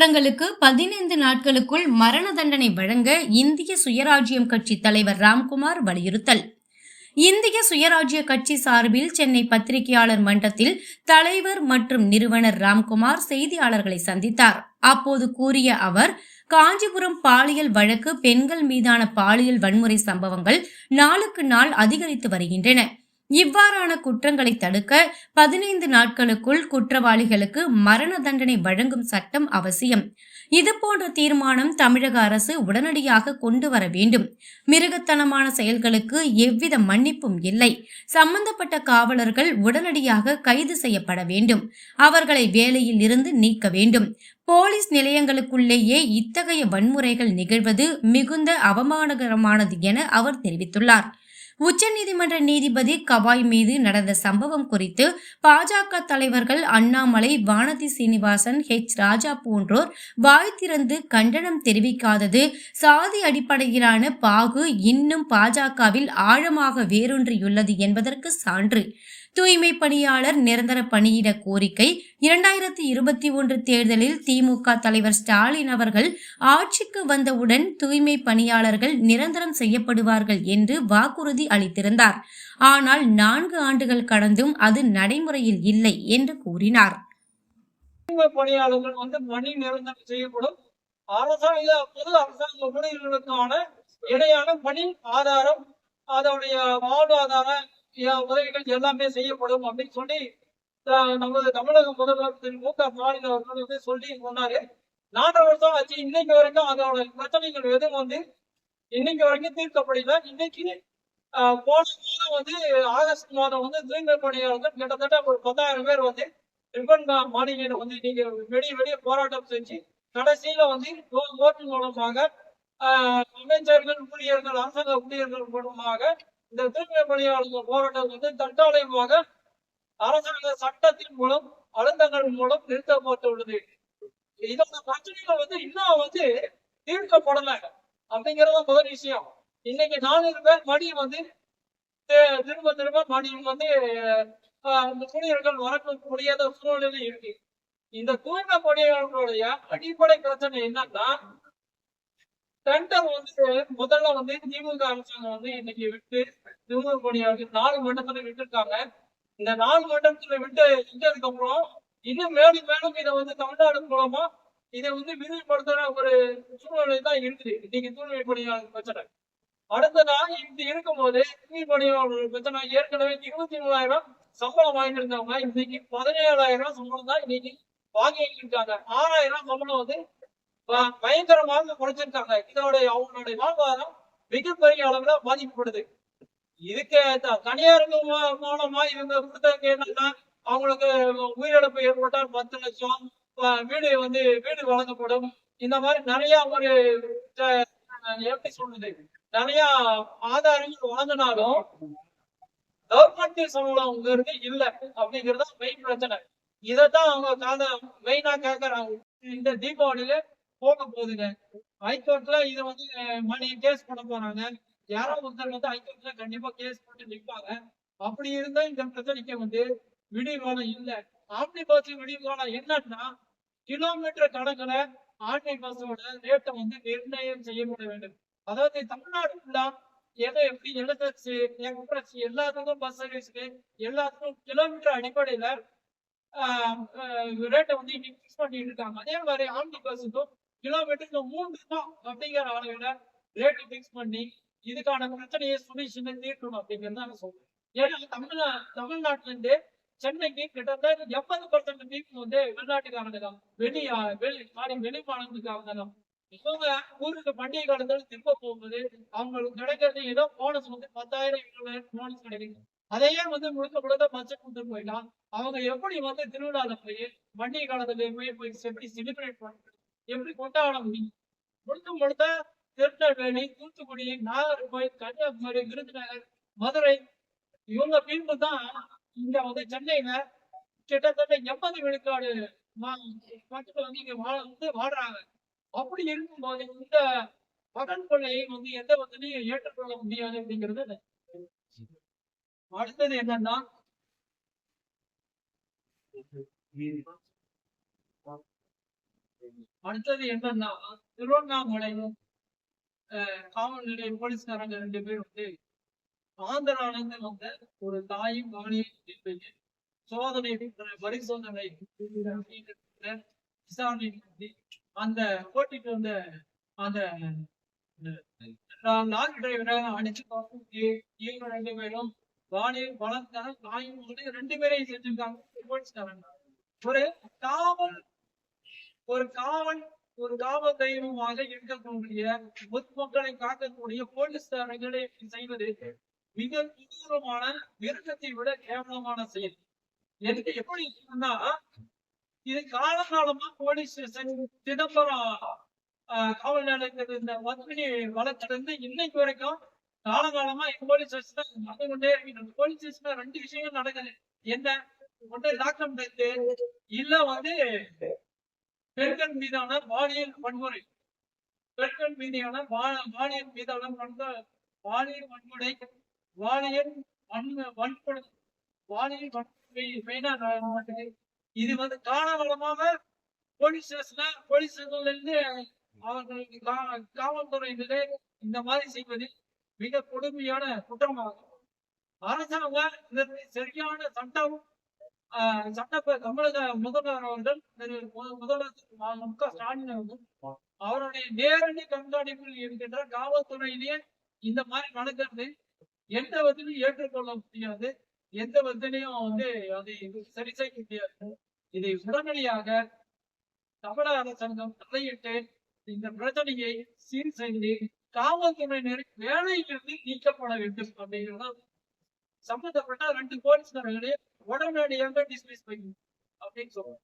குற்றங்களுக்கு பதினைந்து நாட்களுக்குள் மரண தண்டனை வழங்க இந்திய சுயராஜ்யம் கட்சி தலைவர் ராம்குமார் வலியுறுத்தல். இந்திய சுயராஜ்ய கட்சி சார்பில் சென்னை பத்திரிகையாளர் மன்றத்தில் தலைவர் மற்றும் நிறுவனர் ராம்குமார் செய்தியாளர்களை சந்தித்தார். அப்போது கூறிய அவர் காஞ்சிபுரம் பாலியல் வழக்கு பெண்கள் மீதான பாலியல் வன்முறை சம்பவங்கள் நாளுக்கு நாள் அதிகரித்து வருகின்றன. இவ்வாறான குற்றங்களை தடுக்க பதினைந்து நாட்களுக்குள் குற்றவாளிகளுக்கு மரண தண்டனை வழங்கும் சட்டம் அவசியம். இதுபோன்ற தீர்மானம் தமிழக அரசு உடனடியாக கொண்டு வர வேண்டும். மிருகத்தனமான செயல்களுக்கு எவ்வித மன்னிப்பும் இல்லை. சம்பந்தப்பட்ட காவலர்கள் உடனடியாக கைது செய்யப்பட வேண்டும். அவர்களை வேலையில் இருந்து நீக்க வேண்டும். போலீஸ் நிலையங்களுக்குள்ளேயே இத்தகைய வன்முறைகள் நிகழ்வது மிகுந்த அவமானகரமானது என அவர் தெரிவித்துள்ளார். உச்சநீதிமன்ற நீதிபதி கவாய் மீது நடந்த சம்பவம் குறித்து பாஜக தலைவர்கள் அண்ணாமலை வானதி சீனிவாசன் ஹெச் ராஜா போன்றோர் வாய் திறந்து கண்டனம் தெரிவிக்காதது சாதி அடிப்படையிலான பாகு இன்னும் பாஜகவில் ஆழமாக வேரூன்றியுள்ளது என்பதற்கு சான்று. தூய்மை பணியாளர் நிரந்தர பணியிட கோரிக்கை. இரண்டாயிரத்தி இருபத்தி ஒன்று தேர்தலில் திமுக தலைவர் ஸ்டாலின் அவர்கள் ஆட்சிக்கு வந்தவுடன் தூய்மை பணியாளர்கள் நிரந்தரம் செய்யப்படுவார்கள் என்று வாக்குறுதி அளித்திருந்தார். ஆனால் நான்கு ஆண்டுகள் கடந்தும் அது நடைமுறையில் இல்லை என்று கூறினார். தூய்மை பணியாளர்கள் வந்து பணி நிரந்தரம் செய்யப்படும். அரசாங்க பொது அரசாங்க ஊழியர்களுக்கான இணையான பணி ஆதாரம் அதனுடைய வாழ்வாதார உதவிகள் எல்லாமே செய்யப்படும் அப்படின்னு சொல்லி நமது தமிழக முதல்வர் திரு மு க ஸ்டாலின் அவர்கள் வந்து சொல்லி சொன்னாரு. நான்கு வருஷம் ஆச்சு. இன்னைக்கு வரைக்கும் அதோட பிரச்சனைகள் எதுவும் வந்து இன்னைக்கு வரைக்கும் தீர்க்கப்படல. இன்னைக்கு போன மாதம் வந்து ஆகஸ்ட் மாதம் வந்து தூய்மை பணியாளர்கள் கிட்டத்தட்ட ஒரு பத்தாயிரம் பேர் வந்து ரிப்பன் மாளிகையில வந்து நீங்க வெளியே வெளியே போராட்டம் செஞ்சு கடைசியில வந்து ஓட்டு மூலமாக ஆஹ், அமைச்சர்கள் ஊழியர்கள் அரசாங்க ஊழியர்கள் மூலமாக இந்த தூய்மை பணியாளர்கள் போராட்டம் வந்து தற்காலிகமாக அரசாங்க சட்டத்தின் மூலம் அழுத்தங்கள் மூலம் நிறுத்தப்பட்டுள்ளது. இதோட பிரச்சனைகள் வந்து இன்னும் வந்து தீர்க்கப்படல அப்படிங்கறது முதல் விஷயம். இன்னைக்கு நானூறு பேர் மணி வந்து திரும்ப திரும்ப மடியும் வந்து ஆஹ், ஊழியர்கள் வரக்க முடியாத சூழ்நிலை இருக்கு. இந்த தூய்மை பணியாளர்களுடைய அடிப்படை பிரச்சனை என்னன்னா டெண்டர் வந்து முதல்ல வந்து திமுக அரசாங்கம் வந்து இன்னைக்கு விட்டு திமுக பணியாளர்கள் நாலு மண்டலத்துல விட்டுருக்காங்க. இந்த நாலு மண்டபத்துல விட்டு விட்டதுக்கு அப்புறம் இன்னும் மேலும் மேலும் இதை வந்து தமிழ்நாடு மூலமா இதை வந்து விரிவுபடுத்துற ஒரு சூழ்நிலை தான் இருக்குது. இன்னைக்கு தூய்மை பணியாளர் பிரச்சனை. அடுத்ததா இப்படி இருக்கும்போது தூய்மை பணியாளர்கள் பிரச்சனை. ஏற்கனவே இருபத்தி மூணாயிரம் சம்பளம் வாங்கிட்டு இருந்தவங்க இன்னைக்கு பதினேழாயிரம் சம்பளம் தான் இன்னைக்கு வாங்கிட்டு இருக்காங்க. ஆறாயிரம் சம்பளம் வந்து பயங்கரமாக குறைச்சிருக்காங்க. இதோடைய அவங்களுடைய வாழ்வாதாரம் மிகப்பெரிய அளவுல பாதிக்கப்படுது. இதுக்கு தனியார் தனியாருக்கு மூ- மூலமா இவங்க கொடுத்ததுக்கு என்னன்னா அவங்களுக்கு உயிரிழப்பு ஏற்பட்டால் பத்து லட்சம் வீடு வந்து வீடு வழங்கப்படும். இந்த மாதிரி நிறைய ஒரு எப்படி சொல்றது? நிறைய ஆதாரங்கள் வழங்கினாலும் கவர்மெண்ட் சம்பளம்ங்கிறது இல்லை அப்படிங்கறது மெயின் பிரச்சனை. இதைத்தான் அவங்க காத மெயினா கேட்கறாங்க இந்த தீபாவளியில போக போகுதுங்க ஹைகோர்ட்ல இதை வந்து மணி கேஸ் பண்ண போறாங்க. யாரோ ஒருத்தர் வந்து ஹைகோர்ட்ல கண்டிப்பா கேஸ் போட்டு நிற்பாங்க அப்படி இருந்தா இந்த பிரச்சனைக்கு வந்து விடிவானம் இல்ல. ஆம்னி பஸ் விடிவானம் என்னன்னா கிலோமீட்டர் கணக்குல ஆம்னி பஸ்ஸோட ரேட்டை வந்து நிர்ணயம் செய்யப்பட வேண்டும். அதாவது தமிழ்நாடு ஃபுல்லா எதை எப்படி எல்எஸ்எஸ் எக்ஸ்பிரஸ் எல்லாத்துக்கும் பஸ் சர்வீஸ்க்கு எல்லாத்துக்கும் கிலோமீட்டர் அடிப்படையில ரேட்டை வந்து இன்னைக்கு ஃபிக்ஸ் பண்ணிட்டு இருக்காங்க. அதே மாதிரி ஆம்னி பஸ்ஸுக்கும் கிலோமீட்டருக்கு மூன்று தான் அப்படிங்கிற அளவில் ரேட்டு ஃபிக்ஸ் பண்ணி இதுக்கான பிரச்சனையை சொல்யூஷனை தீர்க்கணும் அப்படிங்கிறது நான் சொல்றேன். ஏன்னா தமிழ்நா தமிழ்நாட்டுல இருந்து சென்னைக்கு கிட்டத்தட்ட எண்பது பர்சன்ட் பீப்புள் வந்து வெளிநாட்டுக்காரங்க தான். வெளி வெளி சாரி வெளி மாநிலத்துக்காரங்க தான். இவங்க ஊருக்கு பண்டிகை காலத்துல திரும்ப போகும்போது அவங்களுக்கு கிடைக்கிறது ஏதோ போனஸ் வந்து பத்தாயிரம் இருபதாயிரம் போனஸ் கிடைக்குது அதையே வந்து முழுக்க முழுக்க பச்சை கொண்டு போயிட்டா அவங்க எப்படி வந்து திருவிழால போய் பண்டிகை காலத்துல போய் போய் எப்படி செலிப்ரேட் பண்றது எப்படி கொண்டாட முடியும் முழுக்க முழுக்க திருநெல்வேலி தூத்துக்குடி நாகர்கோவில் கன்னியாகுமரி விருதுநகர் மதுரை இவங்க பின்பு தான் இங்க வந்து சென்னையில கிட்டத்தட்ட எண்பது விழுக்காடு மக்கள் வந்து இங்க வாழ வந்து வாழ்றாங்க அப்படி இருக்கும்போது இந்த மகன் கொள்ளையை வந்து எந்த வகையிலையும் ஏற்றுக்கொள்ள முடியாது அப்படிங்கிறது அடுத்தது என்னன்னா அடுத்தது என்னன்னா திருவண்ணாமலை காவல் நிலைய போலீஸ்காரங்க ரெண்டு பேர் வந்து ஆந்திராலிருந்து வந்த ஒரு தாயும் மகனையும் சோதனை பரிசோதனை விசாரணை நடத்தி அந்த போட்டிக்கு வந்த அந்த லாரி டிரைவரை அடிச்சு பார்த்து இவங்க ரெண்டு பேரும் வாணி வளர்த்த தாயும் ரெண்டு பேரையும் செஞ்சிருக்காங்க போலீஸ்காரங்க. ஒரு காவல் ஒரு காவல் ஒரு காவல் தெய்வமாக இருக்கக்கூடிய பொதுமக்களை காக்கக்கூடிய போலீஸ்காரர்களை செய்வது மிக கொடூரமான மிருகத்தை விட கேவலமான செயல். எனக்கு எப்படி சொன்னா இது காலகாலமா போலீஸ் ஸ்டேஷன் சிதம்பரம் ஆஹ், காவல் நிலையத்தில் இந்த வன்முறை வளர்த்திருந்து இன்னைக்கு வரைக்கும் காலகாலமா எங்க போலீஸ் ஸ்டேஷன் நடந்து கொண்டே இருக்கு. போலீஸ் ஸ்டேஷன்ல ரெண்டு விஷயங்கள் நடக்குது. என்ன? ஒன்று லாக்டம் டெத்து இல்ல வந்து பெண்கள் மீதான பாலியல் வன்முறை. பெண்கள் மீதான பா- பாலியல் மீதான வன்முறை பாலியல் வன்முறை பாலியல் வன் வன்கொடுமை பாலியல் வன்முறை. இது வந்து காலவளமாக போலீஸ் ஸ்டேஷன்ல போலீஸ் ஸ்டேஷன்ல இருந்து அவர்களுக்கு கா- காவல்துறையினரே இந்த மாதிரி செய்வது மிக கொடுமையான குற்றமாகும். அரசாங்கம் இதற்கு சரியான சட்டம் ஆஹ், சட்ட தமிழக முதல்வர் அவர்கள் முதல்வர் மு- க ஸ்டாலின் அவர்கள் அவருடைய நேரடி கண்காணிப்பில் இருக்கின்ற காவல்துறையிலேயே இந்த மாதிரி நடக்கிறது. எந்த விதத்திலும் ஏற்றுக்கொள்ள முடியாது. எந்த விதத்திலையும் வந்து அதை சரி செய்ய முடியாது. இதை உடனடியாக தமிழக அரசாங்கம் தலையிட்டு இந்த பிரச்சனையை சீர் செய்து காவல்துறையினர் வேலையிலிருந்து நீக்கப்பட வேண்டும் அப்படிங்கிறது சம்பந்தப்பட்ட ரெண்டு போலீஸ்காரர்களே உடனடியாக டிஸ்மிஸ் பண்ணி அப்படின்னு சொல்றோம்